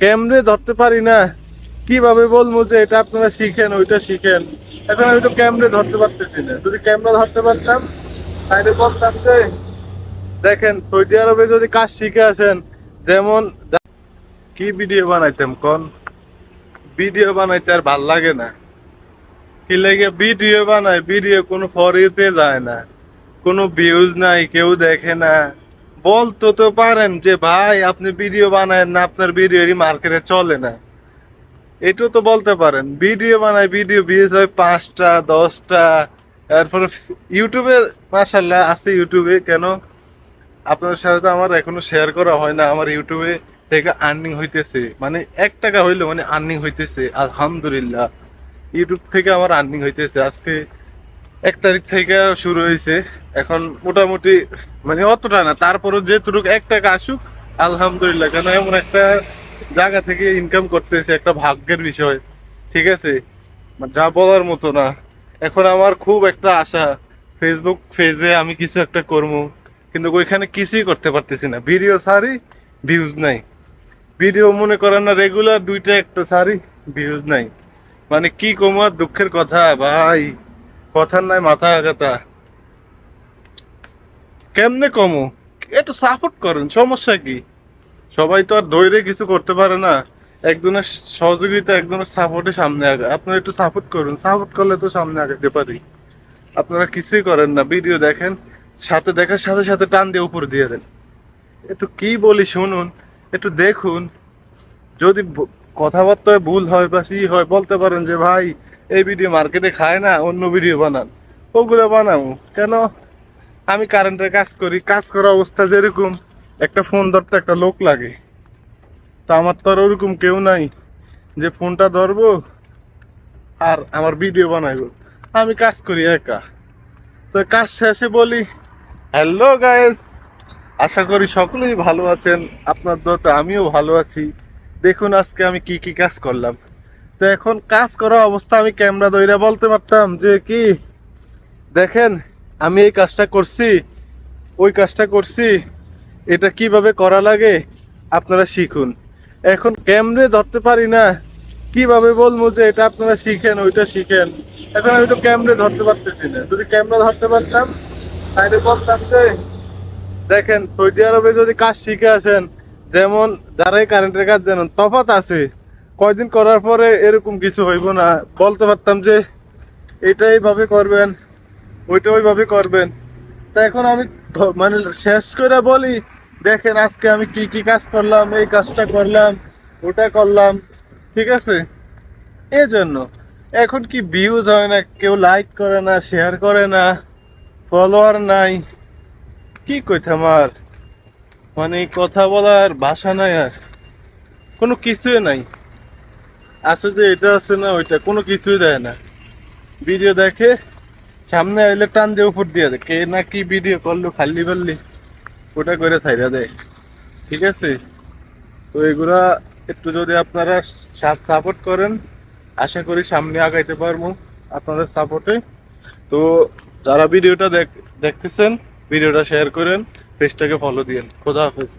কেমনে ধরতে পারি না? কীভাবে বলব যে এটা আপনারা শিখেন, ওইটা শিখেন। এখন আমি তো ক্যামেরে ধরতে পারতেছি না। যদি ক্যামেরা ধরতে পারতাম, তাহলে বলতাম যে, দেখেন, সৌদি আরবে যদি কাজ শিখে আসেন, যেমন কি ভিডিও বানাইতাম কোন? ভিডিও বানাইতে আর ভালো লাগে না। কি লাগে? ভিডিও বানায় ভিডিও কোনো ফরিতে যায় না। কোনো ভিউজ নাই, কেউ দেখে না। বলতো তো পারেন যে, ভাই, আপনি ভিডিও বানায় না, আপনার ভিডিও মার্কেটে চলে না। এটাও তো বলতে পারেন। ভিডিও বানায়, ভিডিও ভিউজ হয় পাঁচটা, দশটা। তারপরে ইউটিউবে মাসাল্লাহ আছে ইউটিউবে কেন? আপনার সাথে তো আমার এখনও শেয়ার করা হয় না। আমার ইউটিউবে থেকে আর্নিং হইতেছে। মানে এক টাকা হইলে মানে আর্নিং হইতেছে। আলহামদুলিল্লাহ। ইউটিউব থেকে আমার আর্নিং হইতেছে। আজকে এক তারিখ থেকে শুরু হয়েছে। এখন মোটামুটি মানে অতটা না, তারপরও যেটুকু এক টাকা আসুক, আলহামদুলিল্লাহ, কেন এমন একটা জায়গা থেকে ইনকাম করতেছে একটা ভাগ্যের বিষয়, ঠিক আছে? যা বলার মতো না। এখন আমার খুব একটা আশা ফেসবুক পেজে আমি কিছু একটা করব, কিন্তু ওইখানে কিছুই করতে পারতেছি না। ভিডিও সারি ভিউজ নাই। ভিডিও মনে করেন না রেগুলার দুইটা একটা সারি ভিউজ নাই। মানে কি কমার দুঃখের কথা, ভাই? কথার নাই মাথা আঘাতা কেমনে কমো? একটু সাপোর্ট করেন, সমস্যা কি? সবাই তো আর ধৈর্য কিছু করতে পারে না। একজনের সহযোগিতা, একজনের সাপোর্টে সামনে আগে। আপনারা একটু সাপোর্ট করুন। সাপোর্ট করলে তো সামনে আগাতে পারি। আপনারা কিছুই করেন না। ভিডিও দেখেন, সাথে দেখার সাথে সাথে টান দিয়ে উপর দিয়ে দেন। একটু কি বলি শুনুন, একটু দেখুন। যদি কথাবার্তায় ভুল হয় বা সি হয়, বলতে পারেন যে, ভাই এই ভিডিও মার্কেটে খায় না, অন্য ভিডিও বানান। ওগুলো বানাবো। কেন? আমি কারেন্টের কাজ করি, কাজ করা অবস্থা যেরকম, একটা ফোন ধরতে একটা লোক লাগে। তো আমার তো আর ওরকম কেউ নাই যে ফোনটা ধরবো আর আমার ভিডিও বানাইবো। আমি কাজ করি একা। তো কাজ শেষে বলি হ্যালো গাইস আশা করি সকলেই ভালো আছেন। আপনার দোতে আমিও ভালো আছি। দেখুন আজকে আমি কি কি কাজ করলাম। তো এখন কাজ করা অবস্থা আমি ক্যামেরা দইরা বলতে পারতাম যে কি, দেখেন, আমি এই কাজটা করছি, ওই কাজটা করছি, এটা কীভাবে করা লাগে আপনারা শিখুন। এখন ক্যামেরে ধরতে পারি না, কীভাবে বলব যে এটা আপনারা শিখেন, ওইটা শিখেন। এখন আমি তো ক্যামেরে ধরতে পারতেছি না। যদি ক্যামেরা ধরতে পারতাম, তাহলে বলতাম যে, দেখেন, সৌদি আরবে যদি কাজ শিখে আসেন, যেমন যারাই কারেন্টের কাজ জানেন, তফাৎ আছে। কয়দিন করার পরে এরকম কিছু হইব না। বলতে পারতাম যে এটা এইভাবে করবেন, ওইটা ওইভাবে করবেন। তা এখন আমি মানে শেষ করে বলি, দেখেন আজকে আমি কি কি কাজ করলাম, এই কাজটা করলাম, ওটা করলাম, ঠিক আছে? এই জন্য এখন কি ভিউজ হয় না, কেউ লাইক করে না শেয়ার করে না ফলোয়ার নাই, কি কইতাম আর? মানে কথা বলার ভাষা নাই আর, কোনো কিছুই নাই। আছে যে এটা আছে না, ওইটা কোনো কিছুই দেয় না। ভিডিও দেখে সামনে আইলে টান দিয়ে উপর দিয়ে দেয়, কে না কি ভিডিও করল খাল্লি ফাল্লি ওটা করে থাইরা দেয়। ঠিক আছে? তো এগুলা একটু যদি আপনারা সাপোর্ট করেন, আশা করি সামনে আগাইতে পারব আপনাদের সাপোর্টে তো যারা ভিডিওটা দেখ দেখতেছেন, ভিডিওটা শেয়ার করেন পেজটাকে ফলো দিয়েন। খোদা হাফেজ।